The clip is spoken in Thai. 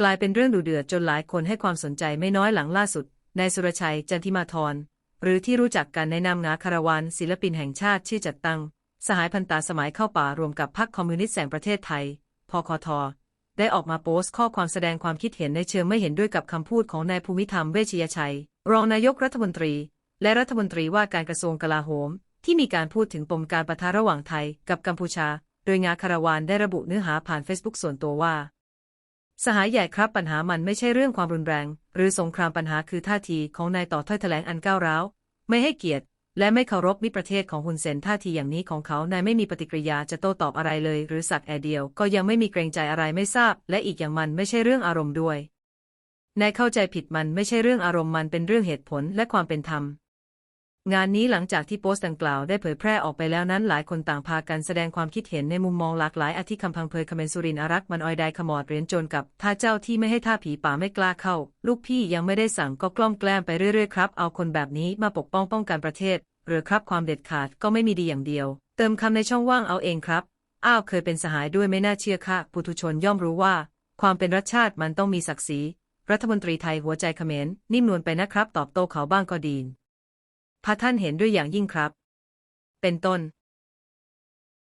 กลายเป็นเรื่องดุเดือดจนหลายคนให้ความสนใจไม่น้อยหลังล่าสุดนายสุรชัยจันทิมาธรหรือที่รู้จักกันในนามงาคารวานศิลปินแห่งชาติชื่อจัดตั้ง สหายพันตาสมัยเข้าป่ารวมกับพรรคคอมมิวนิสต์แห่งประเทศไทยพคทได้ออกมาโพสต์ข้อความแสดงความคิดเห็นในเชิงไม่เห็นด้วยกับคำพูดของนายภูมิธรรมเวชยชัย รองนายกรัฐมนตรี และรัฐมนตรีว่าการกระทรวงกลาโหม ที่มีการพูดถึงปมการประทะระหว่างไทยกับกัมพูชา โดยงาคาราวานได้ระบุเนื้อหาผ่านเฟซบุ๊กส่วนตัวว่า สหายใหญ่ครับปัญหามันไม่ใช่เรื่องความรุนแรง หรือสงครามปัญหาคือท่าทีของนายต่อถ้อยแถลงอันก้าวร้าว ไม่ให้เกียรติ และไม่เคารพมิตรประเทศของฮุนเซนท่าทีอย่างนี้ของเขานายไม่มีปฏิกิริยาจะโต้ตอบอะไรเลย หรือสักแอเดียวก็ยังไม่มีเกรงใจอะไรไม่ทราบ และอีกอย่างมันไม่ใช่เรื่องอารมณ์ด้วยนายเข้าใจผิดมันไม่ใช่เรื่องอารมณ์มันเป็นเรื่องเหตุผลและความเป็นธรรม งานนี้หลังจากที่โพสต์ดังกล่าวได้เผยแพร่ออกไปแล้วนั้นหลายคนต่างพากันแสดงความคิดเห็นในมุมมองหลากหลายอาทิคำพังเพยคเมนสุรินอารักมันออยไดขมอดเหรียญโจรกับท่าเจ้าที่ไม่ให้ท่าผีป่าไม่กล้าเข้า ลูกพี่ยังไม่ได้สั่งก็กล้อมแกล้มไปเรื่อยๆครับ เอาคนแบบนี้มาปกป้องป้องกันประเทศ หรือครับความเด็ดขาดก็ไม่มีดีอย่างเดียว เติมคำในช่องว่างเอาเองครับ อ้าวเคยเป็นสหายด้วยไม่น่าเชื่อค่ะปุถุชนย่อมรู้ว่า ความเป็นรัฐชาติมันต้องมีศักดิ์ศรีรัฐมนตรีไทยหัวใจเขมรนิ่มนวลไปนะครับ ตอบโต้เขาบ้างก็ดี พระท่านเห็นด้วยอย่างยิ่งครับ เป็นต้น